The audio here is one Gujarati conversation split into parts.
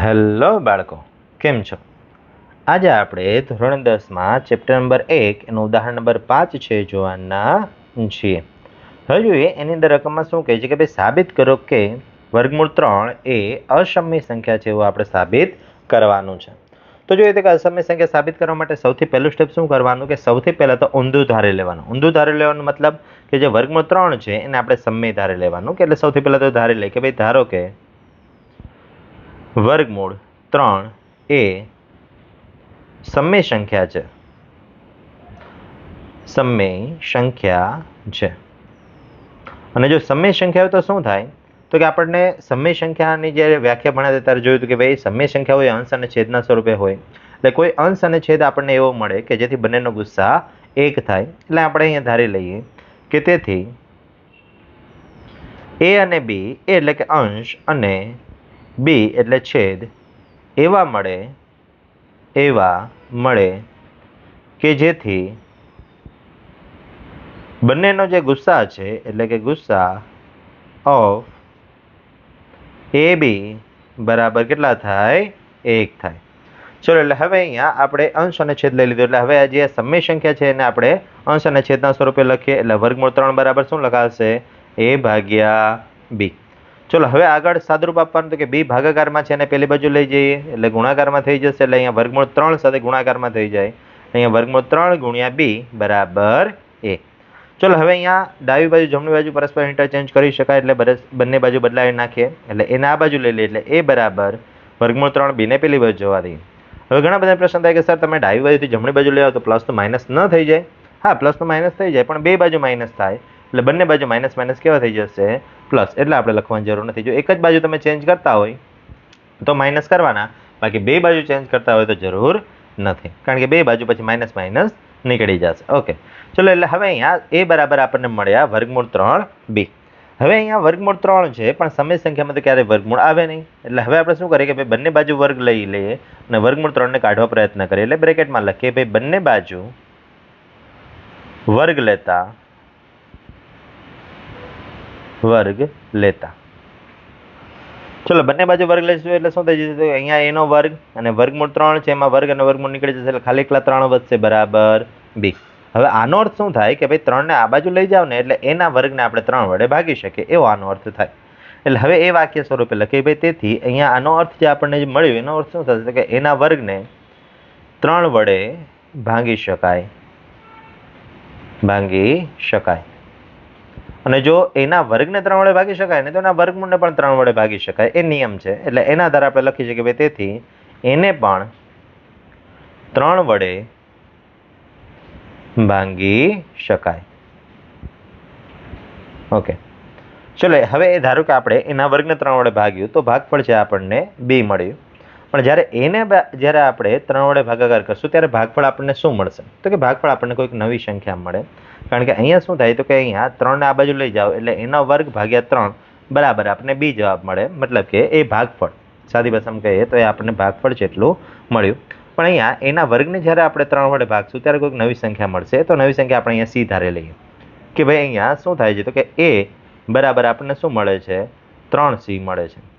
હેલો બાળકો, કેમ છો? આજે આપણે ધોરણ દસમાં ચેપ્ટર નંબર એક એનું ઉદાહરણ નંબર પાંચ છે જોવાના છીએ. હવે જોઈએ એની અંદર રકમમાં શું કહે છે કે ભાઈ સાબિત કરો કે વર્ગમૂળ ત્રણ એ અસમ્ય સંખ્યા છે એવું આપણે સાબિત કરવાનું છે. તો જોઈએ તો કે અસમ્ય સંખ્યા સાબિત કરવા માટે સૌથી પહેલું સ્ટેપ શું કરવાનું કે સૌથી પહેલાં તો ઊંધું ધારે લેવાનું. ઊંધું ધારે લેવાનું મતલબ કે જે વર્ગમૂળ ત્રણ છે એને આપણે સમય ધારે લેવાનું કે એટલે સૌથી પહેલાં તો ધારે લઈએ કે ભાઈ ધારો કે વર્ગમૂળ ત્રણ એ સમય સંખ્યા છે. સમય સંખ્યા છે. અને જો સમય સંખ્યા હોય તો શું થાય? તો કે આપણને સમય સંખ્યાની જ્યારે વ્યાખ્યા ભણાતા ત્યારે જોયું હતું કે ભાઈ, સમય સંખ્યા હોય, અંશ અને છેદના સ્વરૂપે હોય. એટલે કોઈ અંશ અને છેદ આપણને એવો મળે કે જેથી બંનેનો ગુસ્સા એક થાય. એટલે આપણે અહીંયા ધારી લઈએ કે તેથી એ અને બી એટલે કે અંશ અને બી એટલે છેદ. એવા મળે એવા મળે કે જેથી બંનેનો જે ગુસ્સા છે, એટલે કે ગુસ્સા ઓફ એ બી બરાબર કેટલા થાય? એક થાય. ચલો, એટલે હવે અહીંયા આપણે અંશ અને છેદ લઈ લીધો. એટલે હવે આ જે સમય સંખ્યા છે, એને આપણે અંશ અને છેદના સ્વરૂપે લખીએ. એટલે વર્ગમૂળ ત્રણ બરાબર શું લખાશે? એ ભાગ્યા બી. ચલો, હવે આગળ સાદરૂપ આપવાનું તો કે બી ભાગાકારમાં છે અને પેલી બાજુ લઈ જઈએ. એટલે ગુણાકારમાં થઈ જશે, એટલે અહીંયા વર્ગમૂળ ત્રણ સાથે ગુણાકારમાં થઈ જાય. અહીંયા વર્ગમૂળ ત્રણ ગુણ્યા બી બરાબર એ. ચલો, હવે અહીંયા ડાબી બાજુ, જમણી બાજુ પરસ્પર ઇન્ટરચેન્જ કરી શકાય, એટલે બંને બાજુ બદલાવી નાખીએ. એટલે એને આ બાજુ લઈ લઈએ, એટલે એ બરાબર વર્ગમૂળ ત્રણ બીને પેલી બાજુ જવા હવે ઘણા બધા પ્રશ્ન થાય કે, સર, તમે ડાબી બાજુથી જમણી બાજુ લઈ આવો તો પ્લસ તો માઇનસ ન થઈ જાય. હા, પ્લસ તો માઇનસ થઈ જાય, પણ બે બાજુ માઇનસ થાય. એટલે બંને બાજુ માઇનસ માઇનસ કેવા થઈ જશે? પ્લસ એટલે આપણે લખવાની જરૂર નથી. જો એક જ બાજુ તમે ચેન્જ કરતા હોય, તો માઇનસ કરવાના. બાકી બે બાજુ ચેન્જ કરતા હોય તો જરૂર નથી. કારણ કે બે બાજુ પછી માઇનસ માઇનસ નીકળી જશે. ઓકે ચલો, એટલે હવે અહીંયા એ બરાબર આપણને મળ્યા વર્ગમૂળ ત્રણ બી હવે અહીંયા વર્ગમૂળ ત્રણ છે, પણ સમય સંખ્યામાં તો ક્યારેય વર્ગમૂળ આવે નહીં. એટલે હવે આપણે શું કરીએ કે ભાઈ બંને બાજુ વર્ગ લઈ લઈએ અને વર્ગમૂળ ત્રણને કાઢવા પ્રયત્ન કરીએ. એટલે બ્રેકેટમાં લખીએ, ભાઈ બંને બાજુ વર્ગ લેતા વર્ગ લેતા. ચલો, બંને બાજુ વર્ગ લઈશું એટલે શું થઈ જશે? તો અહીંયા એનો વર્ગ અને વર્ગમૂળ ત્રણ છે, એમાં વર્ગ અને વર્ગમૂળ નીકળી જશે એટલે ખાલી એકલા ત્રણ વધશે, બરાબર. બી. હવે આનો અર્થ શું થાય કે ભાઈ ત્રણને આ બાજુ લઈ જાવ ને એટલે એના વર્ગને આપણે ત્રણ વડે ભાગી શકીએ, એવો આનો અર્થ થાય. એટલે હવે એ વાક્ય સ્વરૂપે લખીએ ભાઈ, તેથી અહીંયા આનો અર્થ જે આપણને જે મળ્યો, એનો અર્થ શું થશે? કે એના વર્ગને ત્રણ વડે ભાંગી શકાય. ભાંગી શકાય. અને જો એના વર્ગને ત્રણ વડે ભાગી શકાય ને તો એના વર્ગમૂળને પણ ત્રણ વડે ભાગી શકાય. એ નિયમ છે. એટલે એના આધારે આપણે લખી શકીએ ભાઈ તેથી એને પણ ત્રણ વડે ભાંગી શકાય. ઓકે. ચલો, હવે એ ધારો કે આપણે એના વર્ગને ત્રણ વડે ભાગ્યું તો ભાગફળ છે આપણને બી મળ્યું. પણ જ્યારે એને જ્યારે આપણે ત્રણ વડે ભાગાકાર કરશું, ત્યારે ભાગફળ આપણને શું મળશે? તો કે ભાગફળ આપણને કોઈક નવી સંખ્યા મળે. કારણ કે અહીંયા શું થાય? તો કે અહીંયા ત્રણને આ બાજુ લઈ જાઓ, એટલે એનો વર્ગ ભાગ્યા ત્રણ બરાબર આપણને બી જવાબ મળે. મતલબ કે એ ભાગફળ. સાદી ભાષામાં કહીએ તો એ આપણને ભાગફળ જેટલું મળ્યું. પણ અહીંયા એના વર્ગને જ્યારે આપણે ત્રણ વડે ભાગશું, ત્યારે કોઈક નવી સંખ્યા મળશે. તો નવી સંખ્યા આપણે અહીંયા સી ધારે લઈએ. કે ભાઈ અહીંયા શું થાય છે? તો કે એ બરાબર આપણને શું મળે છે? ત્રણ સી મળે છે.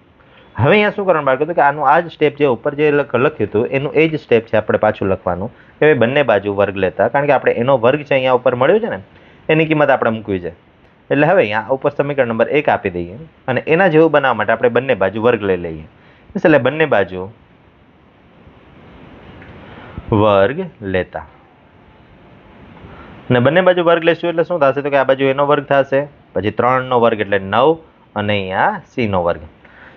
હવે અહીંયા શું કરવાનું બાળકો? કે આનું આ જ સ્ટેપ જે ઉપર જે લખ્યું હતું, એનું એ જ સ્ટેપ છે આપણે પાછું લખવાનું. કે ભાઈ બંને બાજુ વર્ગ લેતા. કારણ કે આપણે એનો વર્ગ છે અહીંયા ઉપર મળ્યો છે ને, એની કિંમત આપણે મૂકવી છે. એટલે હવે અહીંયા ઉપર સમીકરણ નંબર એક આપી દઈએ અને એના જેવું બનાવવા માટે આપણે બંને બાજુ વર્ગ લઈ લઈએ. એટલે બંને બાજુ વર્ગ લેતા. અને બંને બાજુ વર્ગ લેશું એટલે શું થશે? તો કે આ બાજુ એનો વર્ગ થશે. પછી ત્રણનો વર્ગ એટલે નવ અને અહીંયા સીનો વર્ગ.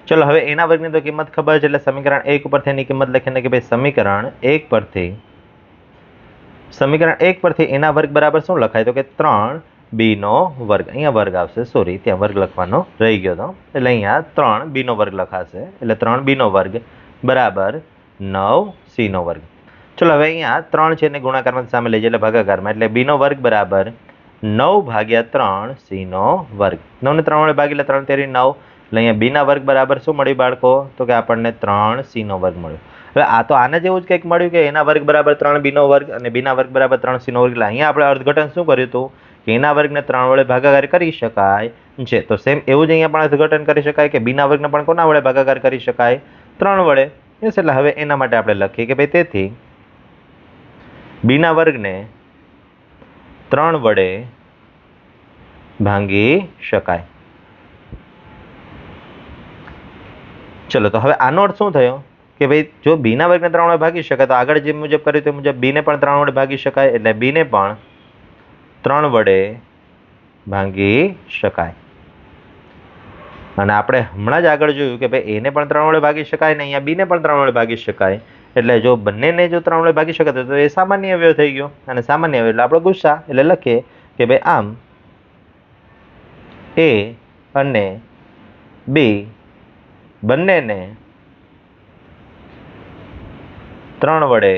ચલો, હવે એના વર્ગની તો કિંમત ખબર છે, એટલે સમીકરણ એક ઉપરથી એની કિંમત લખીને કે ભાઈ સમીકરણ એક પરથી, સમીકરણ એક પરથી એના વર્ગ બરાબર શું લખાય? તો કે ત્રણ બીનો વર્ગ. અહીંયા વર્ગ આવશે સોરી ત્યાં વર્ગ લખવાનો રહી ગયો હતો. એટલે અહીંયા ત્રણ બીનો વર્ગ લખાશે, એટલે ત્રણ બીનો વર્ગ બરાબર નવ સીનો વર્ગ. ચલો, હવે અહીંયા ત્રણ છે ને ગુણાકારમાં સામે લઈ જાય, એટલે ભાગાકારમાં. એટલે બીનો વર્ગ બરાબર નવ ભાગ્યા ત્રણ સીનો વર્ગ. નવને ત્રણ વડે ભાગી એટલે ત્રણ તેરી નવ. એટલે અહીંયા બીના વર્ગ બરાબર શું મળ્યું બાળકો? તો કે આપણને ત્રણ સીનો વર્ગ મળ્યો. હવે આ તો આના જેવું જ કંઈક મળ્યું કે એના વર્ગ બરાબર ત્રણ બીનો વર્ગ અને બીના વર્ગ બરાબર ત્રણ સીનો વર્ગ. એટલે અહીંયા આપણે અર્થઘટન શું કર્યું હતું? કે એના વર્ગને ત્રણ વડે ભાગાકાર કરી શકાય. છે તો સેમ એવું જ અહીંયા પણ અર્થઘટન કરી શકાય કે બીના વર્ગને પણ કોના વડે ભાગાકાર કરી શકાય? ત્રણ વડે. એટલે હવે એના માટે આપણે લખીએ કે ભાઈ તેથી બીના વર્ગને ત્રણ વડે ભાંગી શકાય. ચલો, તો હવે આનો અર્થ શું થયો? કે ભાઈ, જો બીના વર્ગને ત્રણ વડે ભાગી શકાય, તો આગળ જે મુજબ કર્યું તે મુજબ બીને પણ ત્રણ વડે ભાગી શકાય, એટલે બીને પણ ત્રણ વડે ભાંગી શકાય. અને આપણે હમણાં જ આગળ જોયું કે ભાઈ એને પણ ત્રણ વડે ભાગી શકાય ને અહીંયા બીને પણ ત્રણ વડે ભાગી શકાય. એટલે જો બંનેને જો ત્રણ વડે ભાગી શકાય, તો એ સામાન્ય અવયવ થઈ ગયો. અને સામાન્ય અવયવ એટલે આપણે ગુસ્સા, એટલે લખીએ કે ભાઈ, આમ એ અને બી બંનેને ત્રણ વડે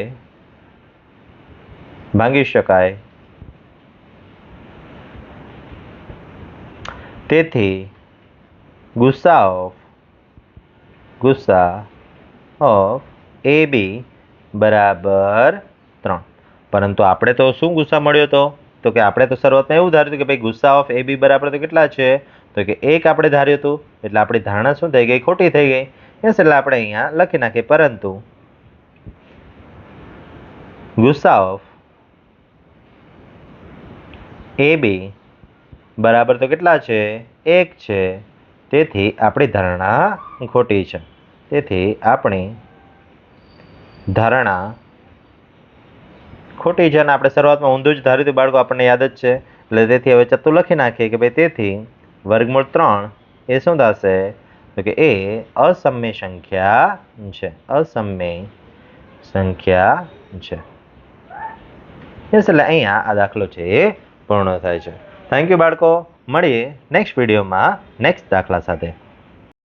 ભાંગી શકાય. તેથી, ગુસ્સા ઓફ ગુસ્સા ઓફ એ બી બરાબર ત્રણ. પરંતુ આપણે તો શું ગુસ્સા મળ્યો હતો તો કે આપણે તો શરૂઆતમાં એવું ધાર્યું કે ભાઈ ગુસ્સા ઓફ એ બી બરાબર તો કેટલા છે? તો કે એક આપણે ધાર્યું હતું, એટલે આપણી ધારણા શું થઈ ગઈ? ખોટી થઈ ગઈ. યસ એટલે આપણે અહીંયા લખી નાખીએ. પરંતુ ગુસ્સા ઓફ એ બી બરાબર તો કેટલા છે? એક છે. તેથી આપણી ધારણા ખોટી છે. તેથી આપણી ધારણા ખોટી છે અને આપણે શરૂઆતમાં ઊંધું જ ધાર્યું હતું. બાળકો, આપણને યાદ જ છે. એટલે તેથી હવે ચતું લખી નાખીએ કે ભાઈ તેથી વર્ગમૂળ ત્રણ એ શું થશે? તો કે એ અસમય સંખ્યા છે. અસમય સંખ્યા છે. એટલે અહીંયા આ દાખલો છે એ પૂર્ણ થાય છે. થેન્ક યુ બાળકો. મળીએ નેક્સ્ટ વિડીયોમાં નેક્સ્ટ દાખલા સાથે.